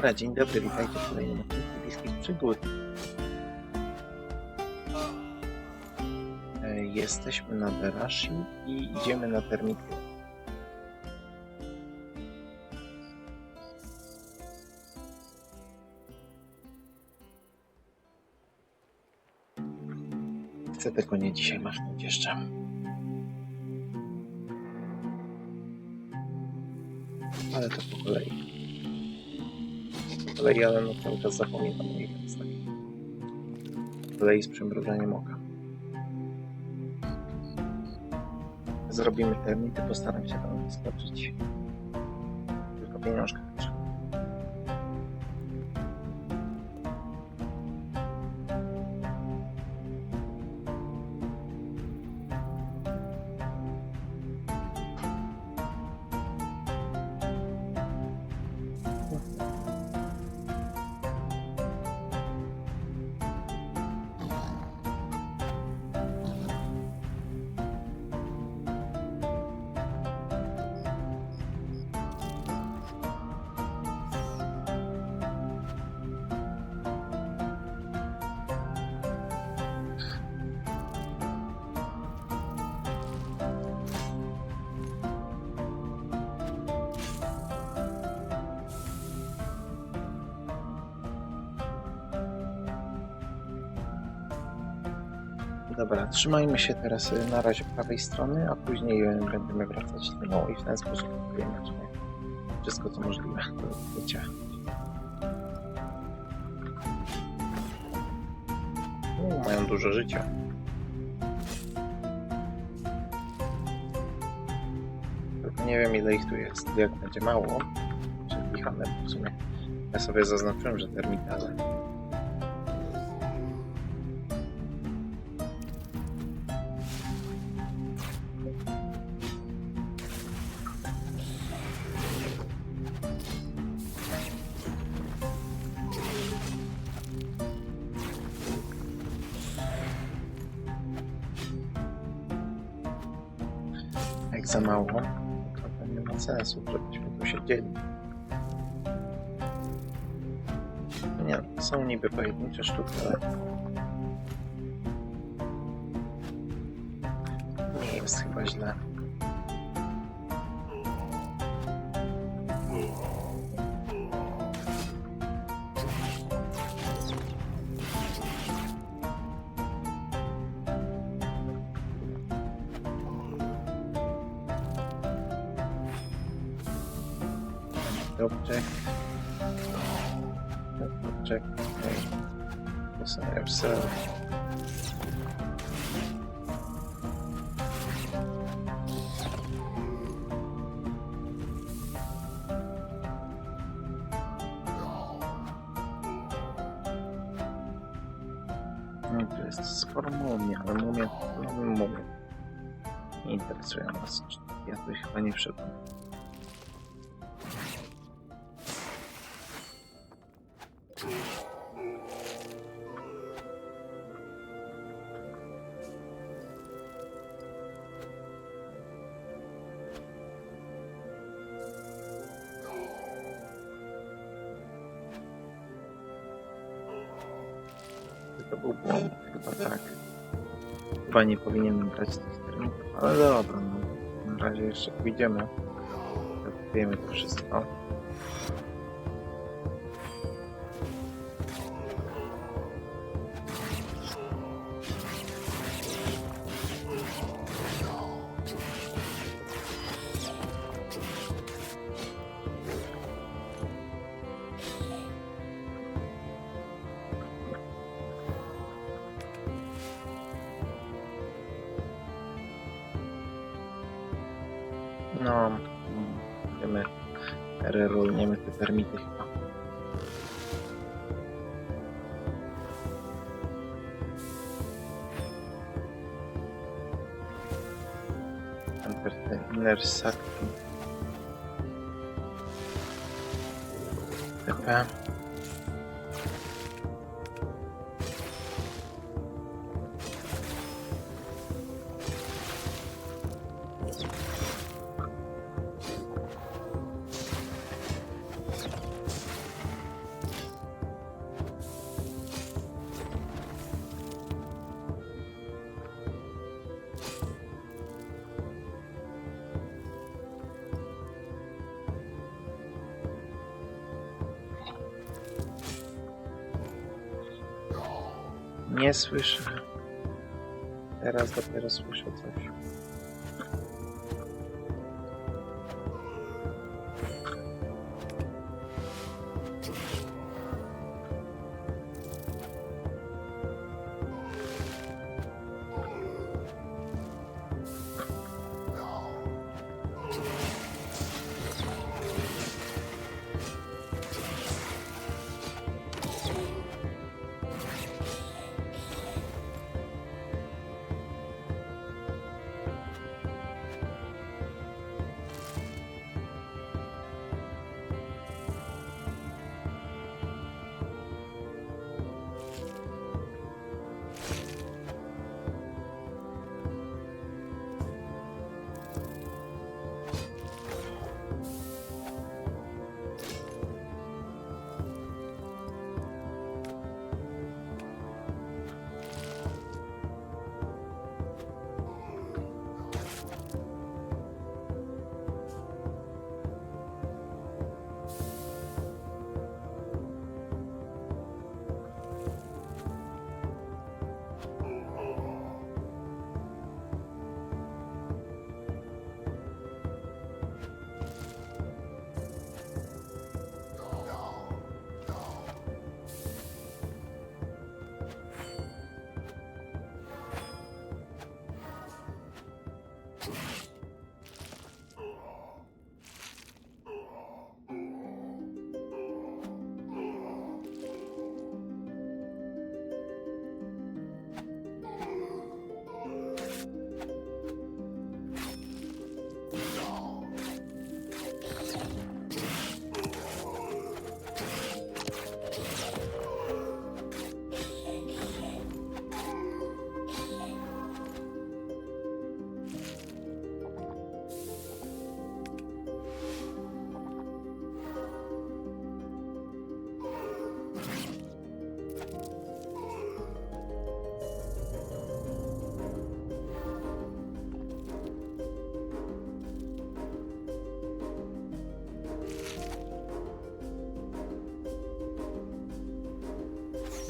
Dobra, dzień dobry, witajcie w kolejnym odcinku Bliskich Przygód. E, Jesteśmy na Berashi i idziemy na termity. Chcę tego nie dzisiaj machnąć jeszcze. Ale to po kolei. Kolei, ale no cały czas zapominam o ich więc tak. Kolei z przymrużeniem oka. Zrobimy termity, postaram się tam wyskoczyć. Tylko pieniążka też. Dobra, trzymajmy się teraz y, na razie prawej strony, a później y, będziemy wracać no i w ten sposób kupujemy wszystko co możliwe do. U, mają dużo życia. Nie wiem ile ich tu jest. Jak będzie mało, czyli w sumie. Ja sobie zaznaczyłem, że termitale. Są niby pojedyncze sztuki, ale nie jest chyba źle. Yourself. No to jest sporo mumii, ale mumie, mamy mumie. Nie interesują nas. Ja tu chyba nie wszedłem. Chyba nie powinienem brać tych terminów, ale dobra, no. Na razie jeszcze pójdziemy. Kupujemy to wszystko. No, będziemy rerolniemy te termity chyba. Enter Nie słyszę. Teraz dopiero słyszę coś.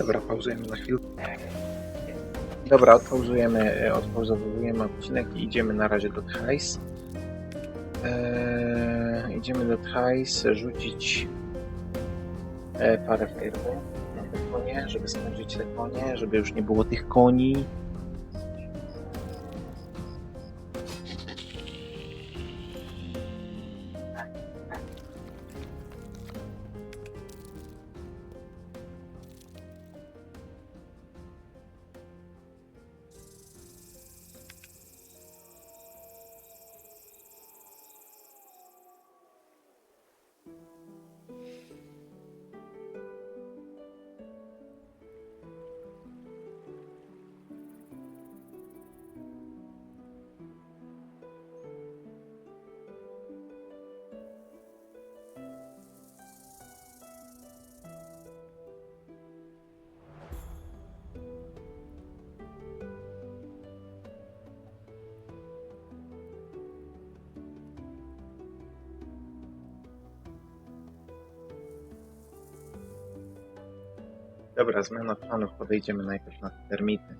Dobra, pauzujemy na chwilę. Dobra, odpauzujemy, odpauzowujemy odcinek i idziemy na razie do Thais. Eee, idziemy do Thais rzucić e, parę fireball na te konie, żeby skończyć te konie, żeby już nie było tych koni. Dobra, zmiana planów, podejdziemy najpierw na te termity.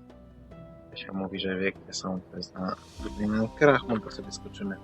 Kasia mówi, że wie gdzie są, to jest na na Krachmon, to sobie skoczymy.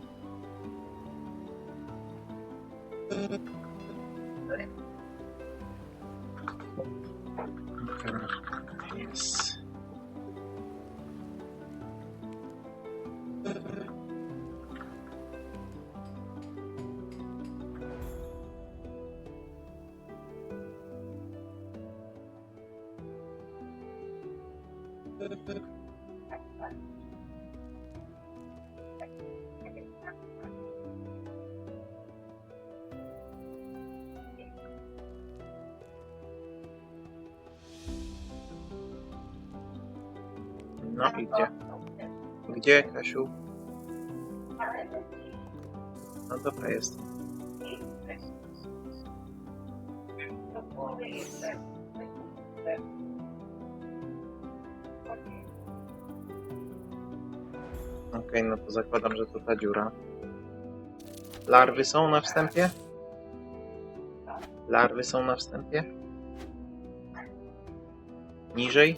Gdzie, Kasiu? No dobra, jest. Okej, no to zakładam, że to ta dziura. Larwy są na wstępie? Larwy są na wstępie? Niżej?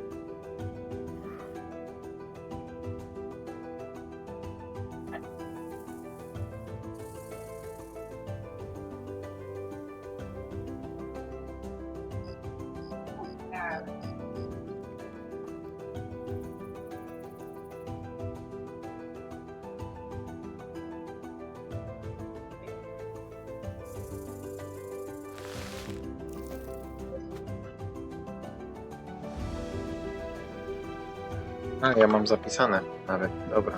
A, ja mam zapisane nawet, dobra.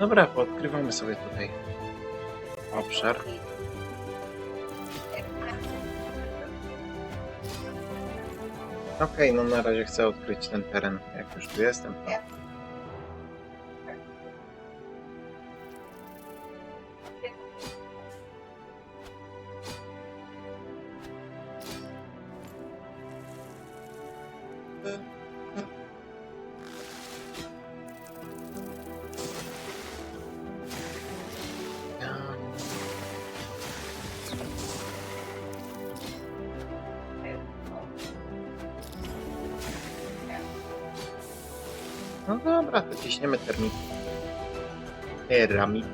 Dobra, poodkrywamy sobie tutaj obszar. Okej, no na razie chcę odkryć ten teren, jak już tu jestem. To... ciśniemy termit. Teramit.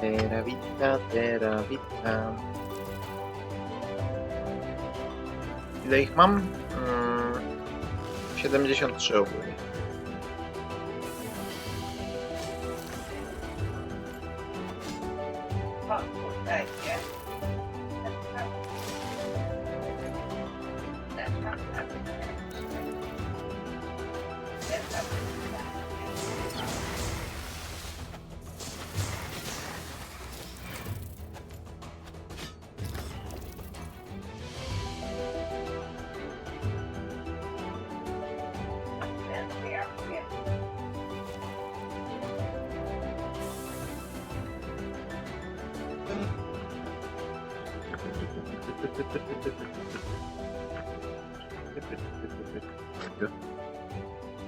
Terawita, terawita. Ile ich mam? Mm, 73 ogólnie.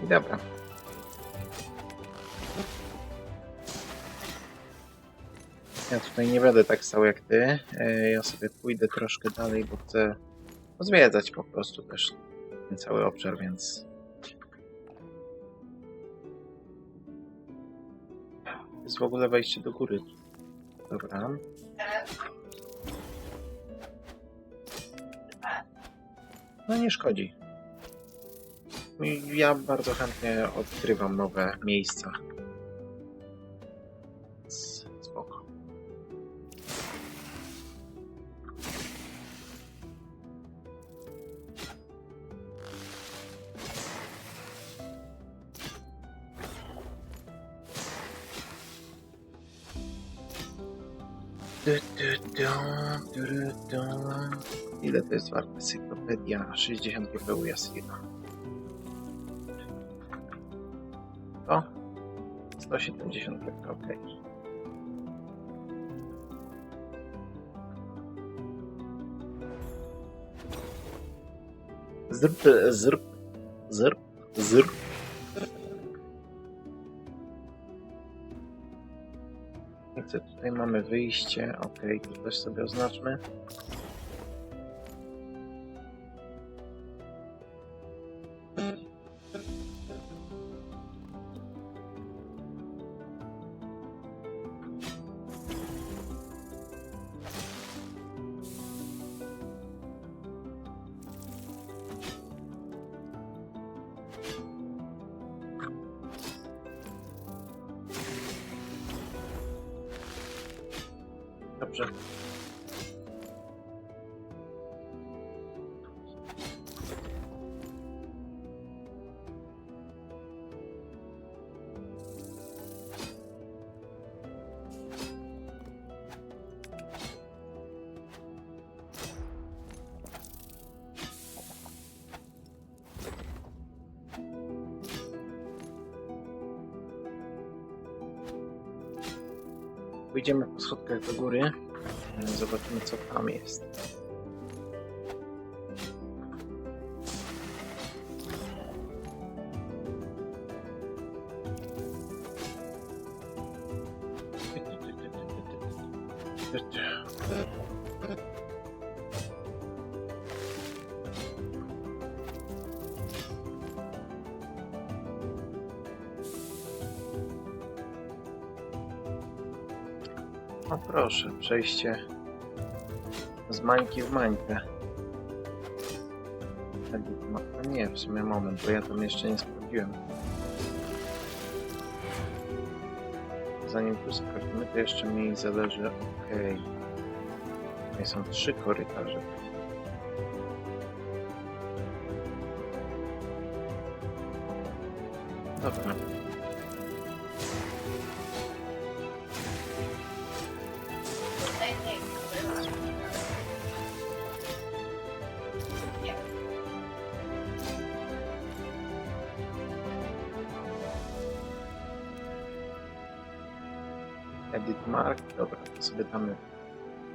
Dobra. Ja tutaj nie będę tak stał jak ty. E, Ja sobie pójdę troszkę dalej, bo chcę zwiedzać po prostu też ten cały obszar, więc. Jest w ogóle wejście do góry. Dobra. No nie szkodzi. Ja bardzo chętnie odkrywam nowe miejsca. Spoko. Ile to jest warte? Cyklopedia 60 GPU Yasiva. O! 170 GPU, okej. Zrp, zrp, zrp, zrp. Tutaj mamy wyjście, okej, tu też sobie oznaczmy. Dobrze. Pójdziemy po schodkach do góry. Zobaczymy co tam jest. Przejście z mańki w mańkę. A Nie, w sumie moment, bo ja tam jeszcze nie sprawdziłem. Zanim tu sprawdzimy, to jeszcze mi zależy... Okej. Tutaj są trzy korytarze. Dobra. Edit Mark, dobra, to sobie damy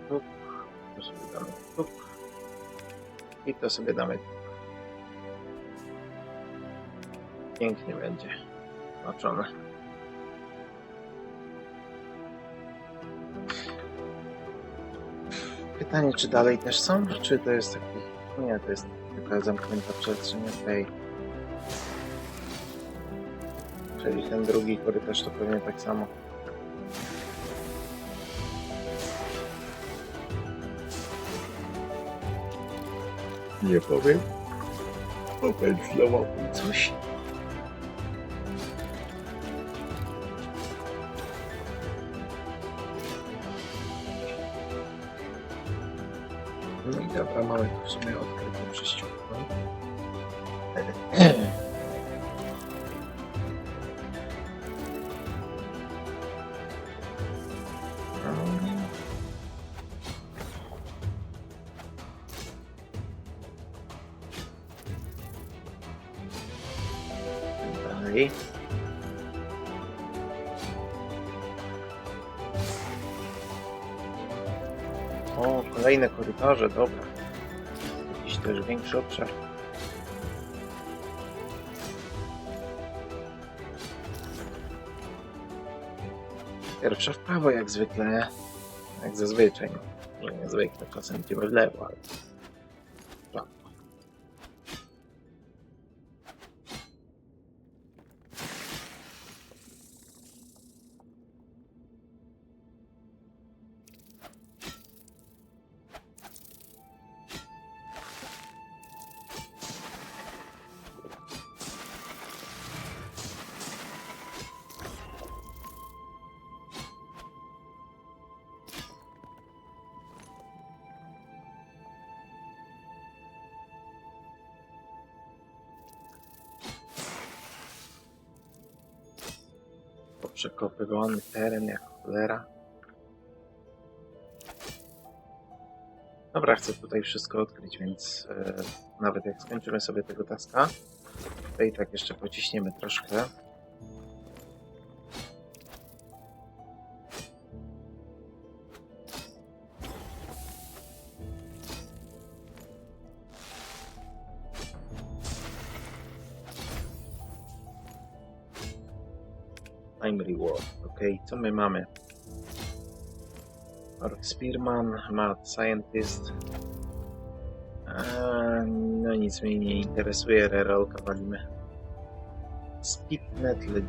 tuk, to sobie damy tuk i to sobie damy tuk. Pięknie będzie znaczone. Pytanie, czy dalej też są, czy to jest taki... Nie, to jest tylko zamknięta przestrzeń, okej. Czyli ten drugi korytarz to pewnie tak samo. Nie powiem. Popędzlowałbym coś. No i dobra, mamy w sumie odkrytą kolejne korytarze, dobra. Jakiś też większy obszar. Pierwsza w prawo jak zwykle. Jak zazwyczaj. Może nie zwykle, czasem idziemy w lewo, ale... Przekopywany teren jak cholera. Dobra, chcę tutaj wszystko odkryć, więc e, nawet jak skończymy sobie tego taska, i tak jeszcze pociśniemy troszkę. Reward. Ok, co my mamy? Orc Spearman, Mad Scientist. Eee, no nic mnie nie interesuje, rerolka walimy. Speednet, le-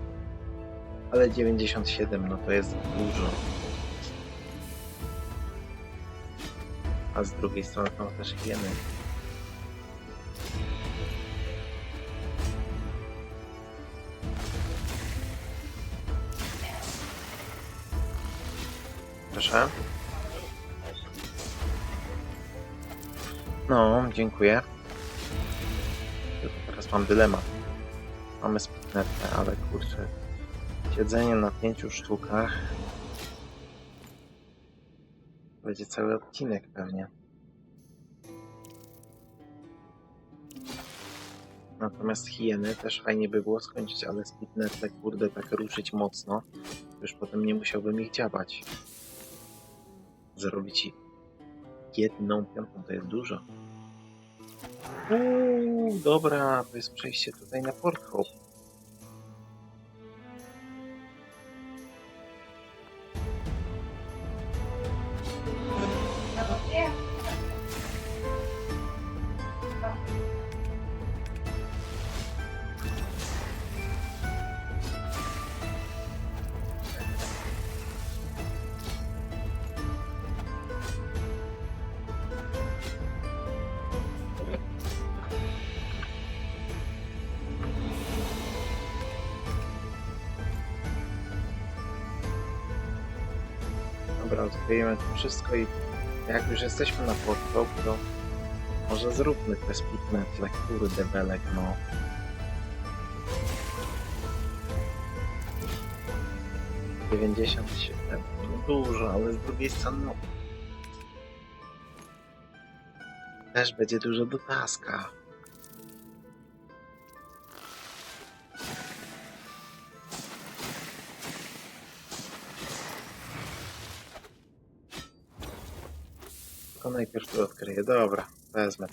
ale 97, no to jest dużo. A z drugiej strony są też hieny. No, dziękuję. Tylko teraz mam dylemat. Mamy spitnetę, ale kurczę. Siedzenie na pięciu sztukach. Będzie cały odcinek pewnie. Natomiast hieny też fajnie by było skończyć, ale spitnetę kurde tak ruszyć mocno. Już potem nie musiałbym ich dziabać. Zrobić jedną piątą, to jest dużo. Uuu, dobra, to jest przejście tutaj na Port. Wszystko i jak już jesteśmy na Port Hope, to może zróbmy te speedmetle, kurde belek, no. Dziewięćdziesiąt siedem, no dużo, ale z drugiej strony no, też będzie dużo do taska. Najpierw tu odkryję. Dobra, wezmę.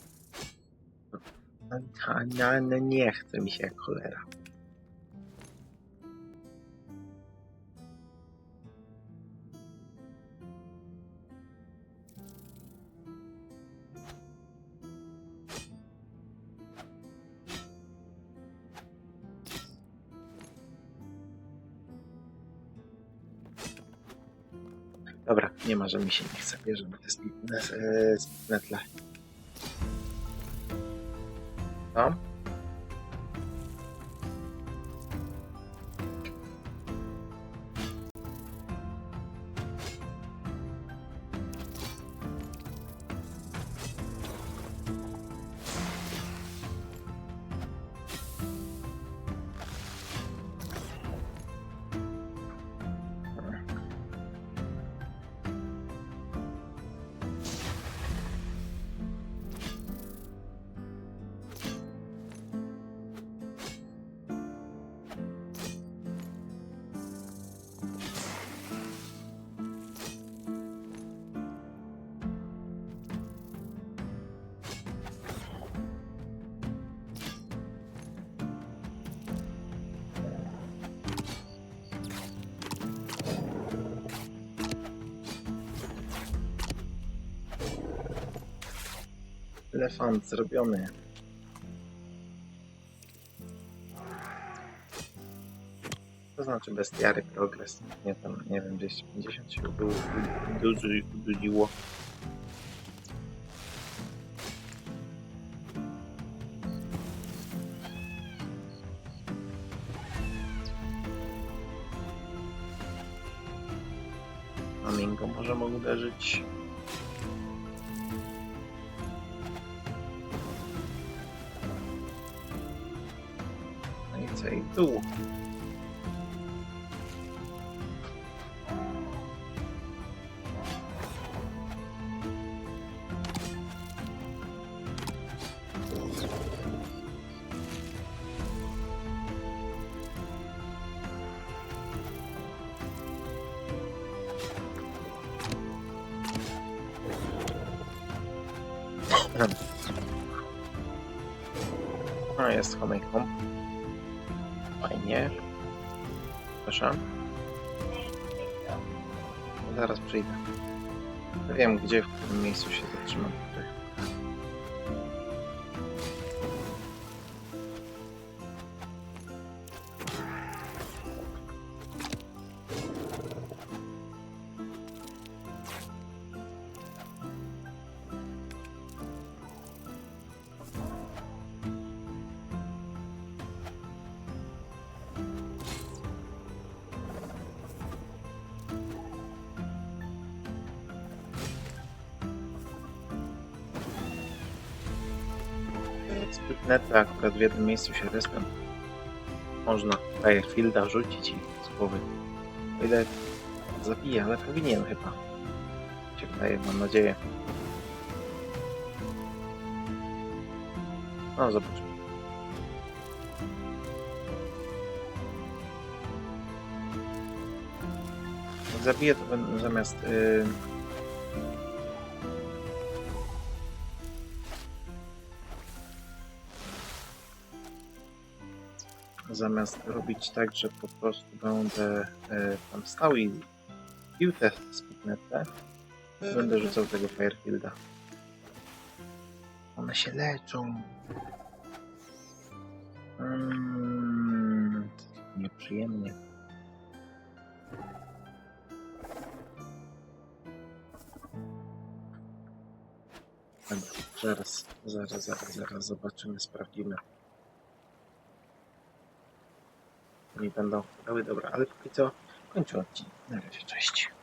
A, no, no nie chce mi się jak cholera. Dobra, nie ma, że mi się nie chce. Bierzemy te spitne- e, spitnetle. Tam? Elefant zrobiony. To znaczy bestiary progres. Nie tam, nie wiem, 250 się udu- udu- ududziło. Flamingo możemy uderzyć. No i co? Miejscu się zatrzymam. Spytnety akurat w jednym miejscu się respią. Można Firefielda rzucić i z głowy. O ile zabije, ale powinien chyba. Się wydaje, mam nadzieję. No, zobaczymy. Jak zabiję, to zamiast... Yy, zamiast robić tak, że po prostu będę e, tam stał i pił te spiknetę, będę rzucał tego Firefielda. One się leczą. Mm, nieprzyjemnie. Dobra, zaraz, zaraz, zaraz, zaraz zobaczymy, sprawdzimy. Nie będą wpadały, dobra, ale póki co kończę odcinek. Na razie, cześć.